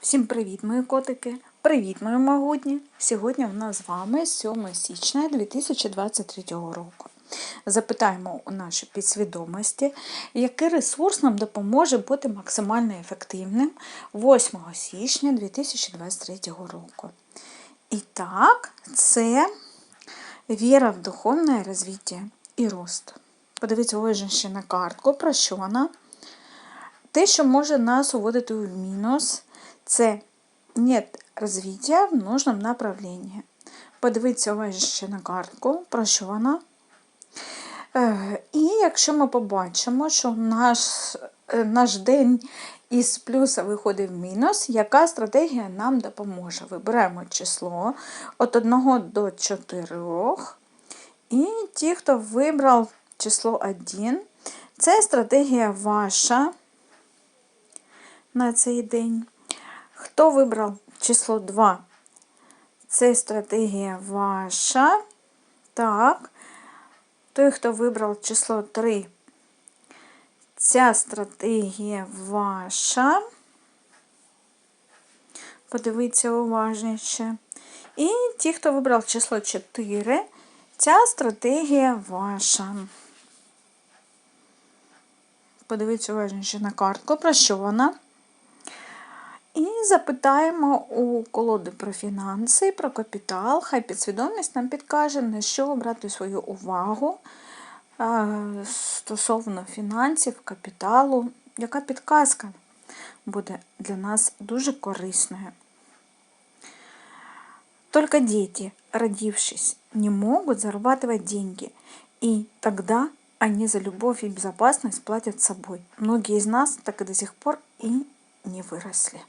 Всім привіт, мої котики! Привіт, мої могутні! Сьогодні в нас з вами 7 січня 2023 року. Запитаємо у нашій підсвідомості, який ресурс нам допоможе бути максимально ефективним 8 січня 2023 року. І так, це віра в духовне розвиття і рост. Подивіться уважно ще на картку, про що вона. Те, що може нас уводити в мінус, це нет розвиття в нужному направленні. Подивіться уважно ще на картку, про що вона. Е, І якщо ми побачимо, що наш, е, наш день із плюса виходить в мінус, яка стратегія нам допоможе? Вибираємо число від 1 до 4. І ті, хто вибрав число 1, це стратегія ваша на цей день. Хто вибрав число 2? Це стратегія ваша. Так. Той, хто вибрав число 3, ця стратегія ваша. Подивіться уважніше. І ті, хто вибрав число 4, ця стратегія ваша. Подивіться уважніше на картку, про що вона. І запитаємо у колоди про фінанси, про капітал. Хай підсвідомість нам підкаже, на що обрати свою увагу стосовно фінансів, капіталу. Яка підказка буде для нас дуже корисною? Только дети, родившись, не могут зарабатывать деньги, и тогда они за любовь и безопасность платят собой. Многие из нас так и до сих пор и не выросли.